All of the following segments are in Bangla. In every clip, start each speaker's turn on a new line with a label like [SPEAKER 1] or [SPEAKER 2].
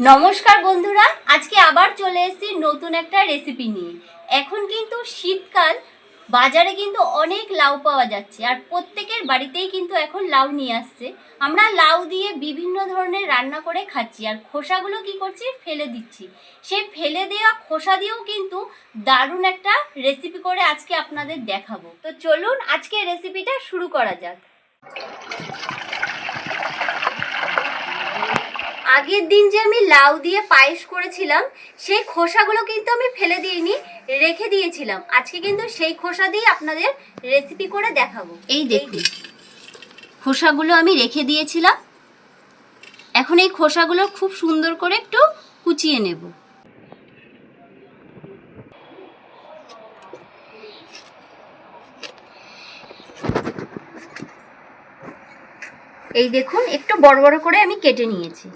[SPEAKER 1] নমস্কার বন্ধুরা, আজকে আবার চলে এসেছি নতুন একটা রেসিপি নিয়ে। এখন কিন্তু শীতকাল, বাজারে কিন্তু অনেক লাউ পাওয়া যাচ্ছে আর প্রত্যেকের বাড়িতেই কিন্তু এখন লাউ নিয়ে আসছে। আমরা লাউ দিয়ে বিভিন্ন ধরনের রান্না করে খাচ্ছি আর খোসাগুলো কি করছি? ফেলে দিচ্ছি। সেই ফেলে দেওয়া খোসা দিয়েও কিন্তু দারুণ একটা রেসিপি করে আজকে আপনাদের দেখাবো। তো চলুন আজকে রেসিপিটা শুরু করা যাক। আগের দিন যে আমি লাউ দিয়ে পায়েস করেছিলাম সেই খোসাগুলো কিন্তু আমি ফেলে দিইনি রেখে দিয়েছিলাম। আজকে কিন্তু সেই খোসা দিয়ে আপনাদের রেসিপি করে দেখাবো। এই দেখুন। খোসাগুলো আমি রেখে দিয়েছিলাম। এখন এই খোসাগুলো খুব সুন্দর করে একটু কুচিয়ে নেব। এই দেখুন একটু বড় বড় করে আমি কেটে নিয়েছি।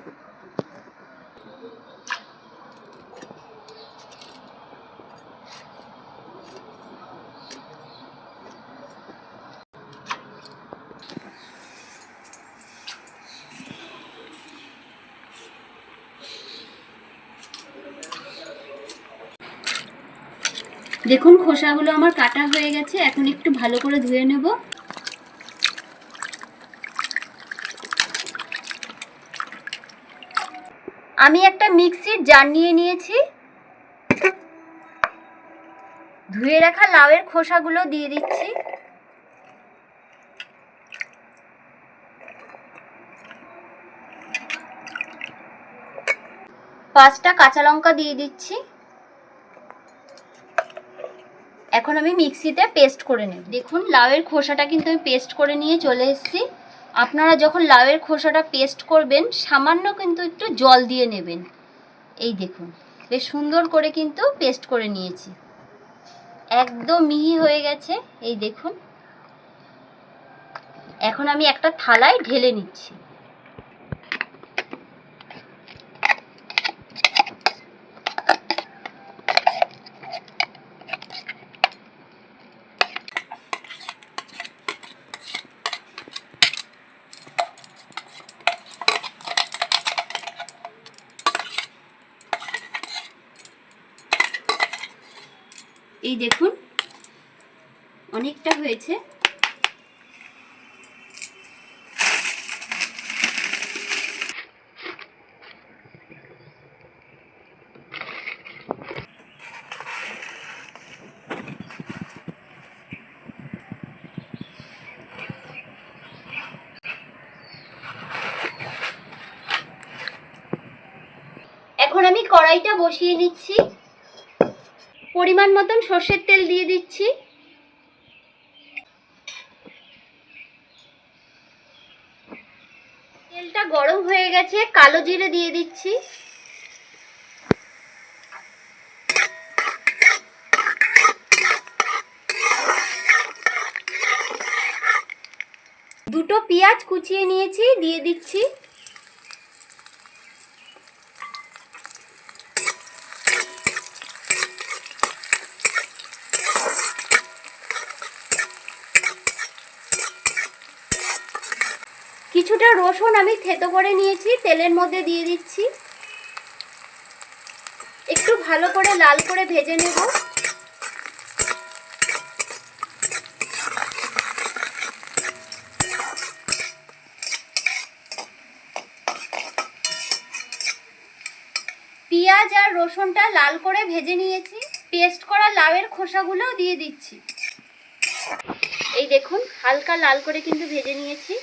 [SPEAKER 1] দেখুন, খোসাগুলো আমার কাটা হয়ে গেছে। এখন একটু ভালো করে ধুয়ে নেব। আমি একটা মিক্সির জার নিয়ে নিয়েছি। ধুয়ে রাখা লাউয়ের খোসাগুলো দিয়ে দিচ্ছি। পাঁচটা কাঁচা লঙ্কা দিয়ে দিচ্ছি। এখন আমি মিক্সিতে পেস্ট করে নেব। দেখুন, লাউয়ের খোসাটা কিন্তু আমি পেস্ট করে নিয়ে চলে এসেছি। আপনারা যখন লাউয়ের খোসাটা পেস্ট করবেন, সামান্য কিন্তু একটু জল দিয়ে নেবেন। এই দেখুন, বেশ সুন্দর করে কিন্তু পেস্ট করে নিয়েছি। একদম মিহি হয়ে গেছে, এই দেখুন। এখন আমি একটা থালায় ঢেলে নিচ্ছি। এই দেখুন অনেকটা হয়েছে। এখন আমি কড়াইটা বসিয়ে নিচ্ছি। পরিমাণ মতন সর্ষের তেল দিয়ে দিচ্ছি। তেলটা গরম হয়ে গেছে, কালো জিরে দিয়ে দিচ্ছি। দুটো পেঁয়াজ কুচিয়ে নিয়েছি, দিয়ে দিচ্ছি। কিছুটা রসুন আমি থেতো করে নিয়েছি, তেলের মধ্যে দিয়ে দিচ্ছি। একটু ভালো করে লাল করে ভেজে নেব। পেঁয়াজ আর রসুনটা লাল করে ভেজে নিয়েছি। পেস্ট করা লাউয়ের খোসাগুলোও দিয়ে দিচ্ছি। এই দেখুন, হালকা লাল করে কিন্তু ভেজে নিয়েছি।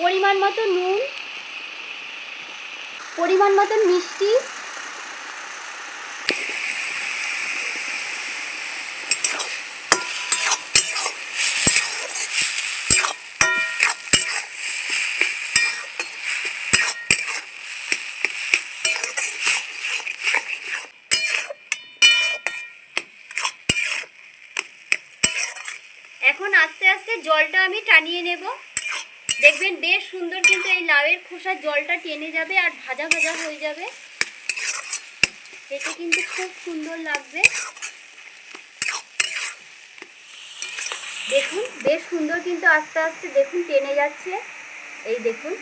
[SPEAKER 1] পরিমাণ মতো নুন পরিমাণ মতো মিষ্টি এখন আস্তে আস্তে জলটা আমি টানিয়ে নেব। দেখবেন বেশ সুন্দর কিন্তু এই লাউয়ের খোসার জলটা টেনে যাবে আর ভাজা ভাজা হয়ে যাবে। এটা কিন্তু খুব সুন্দর লাগবে। দেখুন, বেশ সুন্দর কিন্তু আস্তে আস্তে দেখুন টেনে যাচ্ছে। এই দেখুন।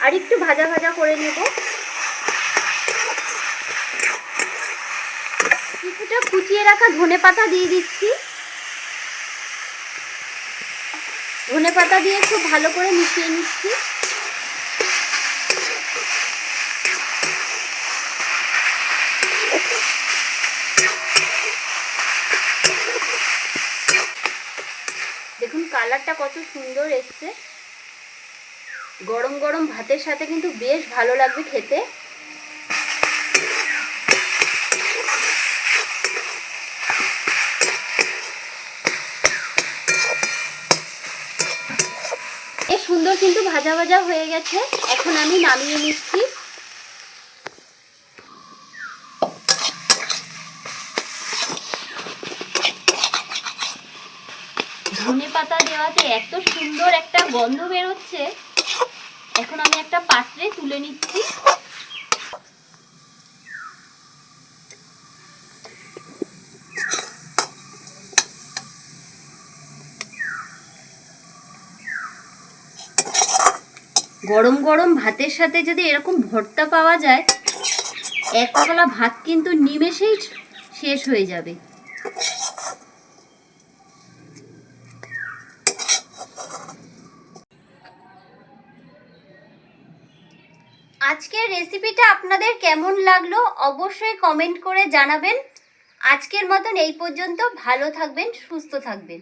[SPEAKER 1] আর একটু ভাজা ভাজা করে নেব। কিছুটা কুচিয়ে রাখা ধনে পাতা দিয়ে দিচ্ছি। ধনে পাতা দিয়ে খুব ভালো করে মিশিয়ে নিচ্ছি। দেখুন, কালারটা কত সুন্দর এসছে। গরম গরম ভাতের সাথে কিন্তু বেশ ভালো লাগবে খেতে বেশ সুন্দর কিন্তু ভাজা ভাজা হয়ে গেছে। এখন আমি নামিয়ে নিচ্ছি। ধনে পাতা দেওয়াতে এত সুন্দর একটা গন্ধ বেরোচ্ছে। এখন আমি একটা পাত্রে তুলে নিচ্ছি। গরম গরম ভাতের সাথে যদি এরকম ভর্তা পাওয়া যায় এক কলা ভাত কিন্তু নিমেষেই শেষ হয়ে যাবে। আজকের রেসিপিটা আপনাদের কেমন লাগল অবশ্যই কমেন্ট করে জানাবেন। আজকের মতন এই পর্যন্ত, ভালো থাকবেন, সুস্থ থাকবেন।